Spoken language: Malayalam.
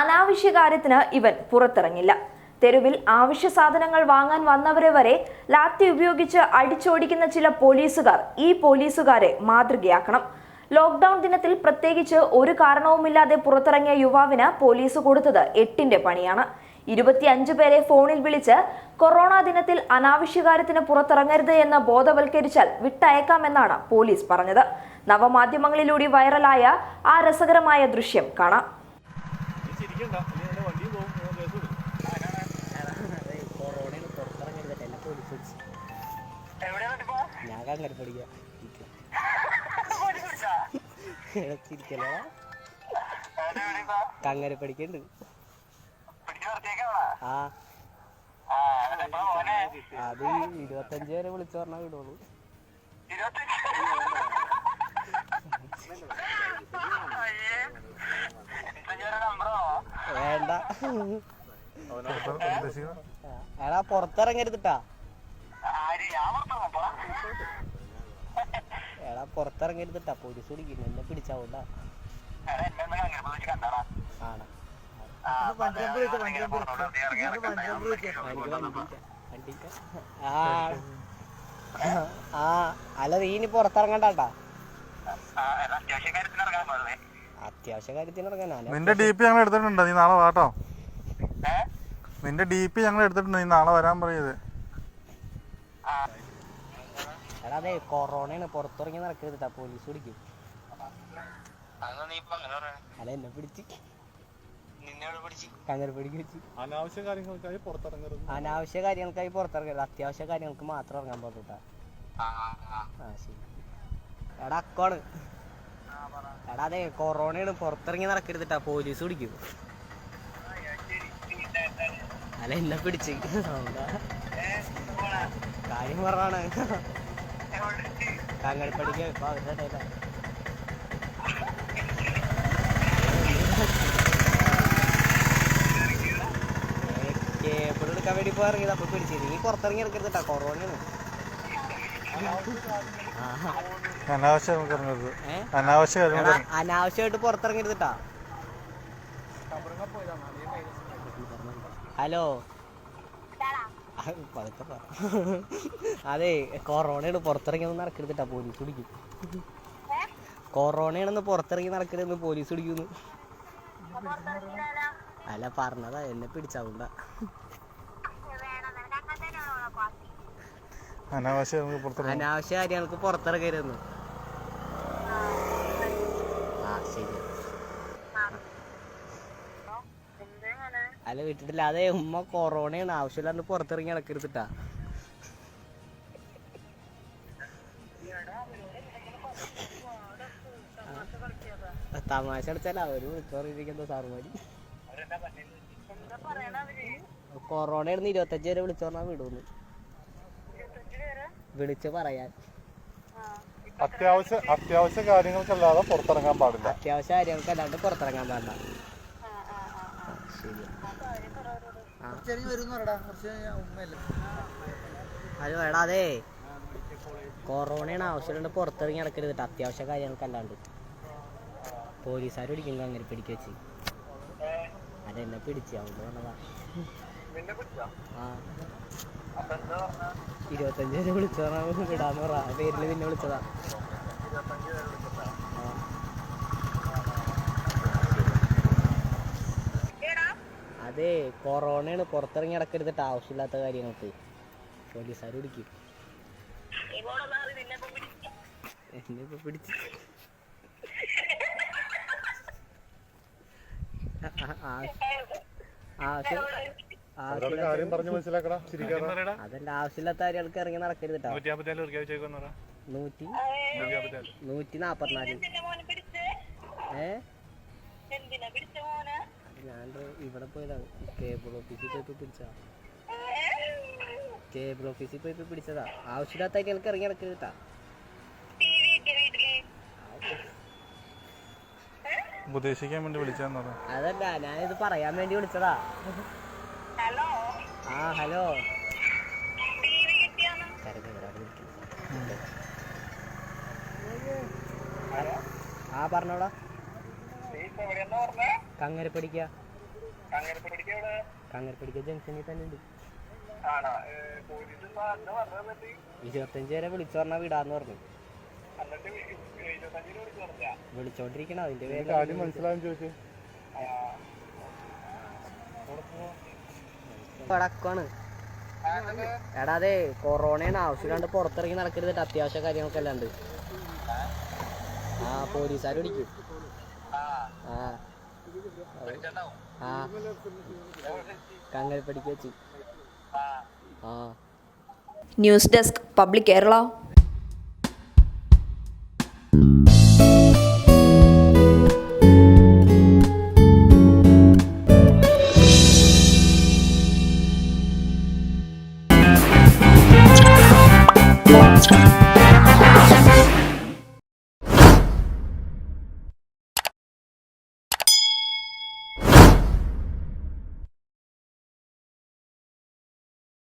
അനാവശ്യ കാര്യത്തിന് ഇവൻ പുറത്തിറങ്ങില്ല. തെരുവിൽ ആവശ്യ സാധനങ്ങൾ വാങ്ങാൻ വന്നവരെ വരെ ലാത്തി ഉപയോഗിച്ച് അടിച്ചോടിക്കുന്ന ചില പോലീസുകാർ ഈ പോലീസുകാരെ മാതൃകയാക്കണം. ലോക്ക്ഡൌൺ ദിനത്തിൽ പ്രത്യേകിച്ച് ഒരു കാരണവുമില്ലാതെ പുറത്തിറങ്ങിയ യുവാവിന് പോലീസ് കൊടുത്തത് എട്ടിന്റെ പണിയാണ്. ഇരുപത്തിയഞ്ച് പേരെ ഫോണിൽ വിളിച്ച് കൊറോണ ദിനത്തിൽ അനാവശ്യകാര്യത്തിന് പുറത്തിറങ്ങരുത് എന്ന് ബോധവൽക്കരിച്ചാൽ വിട്ടയക്കാമെന്നാണ് പോലീസ് പറഞ്ഞത്. നവമാധ്യമങ്ങളിലൂടെ വൈറലായ ആ രസകരമായ ദൃശ്യം കാണാം. ഞാൻ കങ്ങനെ പഠിക്കാം ചിരിക്കലോ കങ്ങനെ പഠിക്കണ്ട് ആ അത് ഇരുപത്തഞ്ച് വരെ വിളിച്ചു പറഞ്ഞാൽ വിടുള്ളൂ. വേണ്ട. എടാ പുറത്തിറങ്ങരുതിട്ടാ. എടാ പുറത്തിറങ്ങരുതിട്ടാ. പോലീസ് പിടിക്കുന്നു എന്നെ പിടിച്ചാവൂല ആണ്. ആ ആ അല്ല നീ ഇനി പുറത്തിറങ്ങണ്ടാട്ടാ അത്യാവശ്യ കാര്യത്തിന് ഇറങ്ങാൻ നിന്റെ ഡി പി ഞങ്ങൾ എടുത്തിട്ടുണ്ട്? നീ നാളെ വാട്ടോ. നിന്റെ ഡി പി ഞങ്ങൾ എടുത്തിട്ടുണ്ട്? നീ നാളെ വരാൻ പറയത് എടാ അതെ കൊറോണയാണ് പുറത്തിറങ്ങി നടക്കരുത് പോലീസ് പിടിക്കും. അല്ല എന്നെ പിടിച്ച്. അനാവശ്യ കാര്യങ്ങൾക്കായി പുറത്തിറങ്ങരുത്. അനാവശ്യ കാര്യങ്ങൾക്കായി പുറത്തിറങ്ങരുത്. അത്യാവശ്യ കാര്യങ്ങൾക്ക് മാത്രം ഇറങ്ങാൻ പാടില്ല ആ ശരി. എടാ അക്കോണ് എടാ അതെ കൊറോണയാണ് പുറത്തിറങ്ങി നടക്കരുതിട്ടാ പോലീസ് പിടിക്കും. അല്ല എന്നെ പിടിച്ച്? കാര്യം പറഞ്ഞാണ് കാങ്ങടിപ്പടിക്ക് ഇപ്പൊ കേബിൾ എടുക്കാൻ വേണ്ടി പോയി ഇറങ്ങിയത് അപ്പൊ പിടിച്ചിരുന്നു നീ പുറത്തിറങ്ങി എടുക്കരുതിട്ടാ കൊറോണയാണ്. ആഹാ. അനാവശ്യം നമുക്ക് ഇറങ്ങരുത് അനാവശ്യ അനാവശ്യമായിട്ട് പുറത്തിറങ്ങരുതിട്ടാ ഹലോ? ആ, പതുക്കെ പറ. അതെ കൊറോണയാണ് പുറത്തിറങ്ങിയൊന്നും നടക്കരുതിട്ടാ പോലീസ് പിടിക്കും. കൊറോണയാണെന്ന് പുറത്തിറങ്ങി നടക്കരുതെന്ന് പോലീസ് പിടിക്കുന്നു അല്ല പറഞ്ഞതാ എന്നെ പിടിച്ചാവുണ്ട അനാവശ്യം അനാവശ്യ കാര്യങ്ങൾക്ക് ശരി. അല്ല വീട്ടിട്ടില്ല. അതെ ഉമ്മ കൊറോണയാണ്. ആവശ്യമില്ലാണ്ട് പുറത്തിറങ്ങി നടക്കരുതിട്ടാ തമാശ അടിച്ചാൽ അവർ വിളിച്ചോറിയിരിക്കുന്ന സാറുമാര് കൊറോണയായിരുന്നു ഇരുപത്തഞ്ച് വരെ വിളിച്ചോറിനാ വിടുന്നു. വിളിച്ച് പറയാൻ. അത്യാവശ്യ അത്യാവശ്യ കാര്യങ്ങൾക്കല്ലാതെ പുറത്തിറങ്ങാൻ പാടില്ല. അത്യാവശ്യ കാര്യങ്ങൾക്ക് അല്ലാണ്ട് പുറത്തിറങ്ങാൻ പാടില്ല. ശരി. ഹലോ എടാ അതെ? കൊറോണയാണ് ആവശ്യമുണ്ട് പുറത്തിറങ്ങി നടക്കരുത് ട്ടോ. അത്യാവശ്യ കാര്യങ്ങൾക്ക് അല്ലാണ്ട് പോലീസുകാർ പിടിക്കുമ്പോ അങ്ങനെ പിടിക്കുക വെച്ച്. അതെന്നെ പിടിച്ചു. പറഞ്ഞതാ ആ ഇരുപത്തഞ്ച് വരെ വിളിച്ചു പറഞ്ഞാൽ വിടാന്ന് പറ പേരിൽ പിന്നെ വിളിച്ചതാ. അതെ കൊറോണയാണ് പുറത്തിറങ്ങി നടക്കരുതിട്ട് ആവശ്യമില്ലാത്ത കാര്യങ്ങൾക്ക് പോലീസുകാർ പിടിക്കും എന്നെ ഇപ്പൊ പിടിച്ച് ആ- ആ- അതല്ല ആവശ്യമില്ലാത്ത കാര്യങ്ങൾക്ക് ഇറങ്ങി നടക്കരുത് നൂറ്റി? നൂറ്റി നാപ്പത്തിനാല്. ഏ? ഞാൻ ഇവിടെ പോയതാണ് കേബിൾ ഓഫീസിൽ പോയി പിടിച്ചതാ. കേബിൾ ഓഫീസിൽ പോയി പിടിച്ചതാ. ആവശ്യമില്ലാത്ത കാര്യങ്ങൾക്ക് ഇറങ്ങി നടക്കരുത് ഉപദേശിക്കാൻ വേണ്ടി വിളിച്ചതാ അതല്ല ഞാനിത് പറയാൻ വേണ്ടി വിളിച്ചതാ. ആ ഹലോ. ആ പറഞ്ഞോടാ കങ്ങര പഠിക്ക കങ്ങരപ്പടിക്ക ജംഗ്ഷനിൽ തന്നെ ഉണ്ട്. ഇരുപത്തഞ്ച് വരെ വിളിച്ചു പറഞ്ഞാ വിടാന്ന് പറഞ്ഞു. വിളിച്ചോണ്ടിരിക്കണം? അതിന്റെ പേര് മനസ്സിലാവും ചോദിച്ചു. എടാ അതെ കൊറോണയാണ് ആവശ്യമില്ലാണ്ട് പുറത്തിറങ്ങി നടക്കരുത് അത്യാവശ്യ കാര്യങ്ങളൊക്കെ അല്ലാണ്ട് ആ പോലീസുകാർ പിടിക്കും. ആ. ആ. ആ. News desk public Kerala.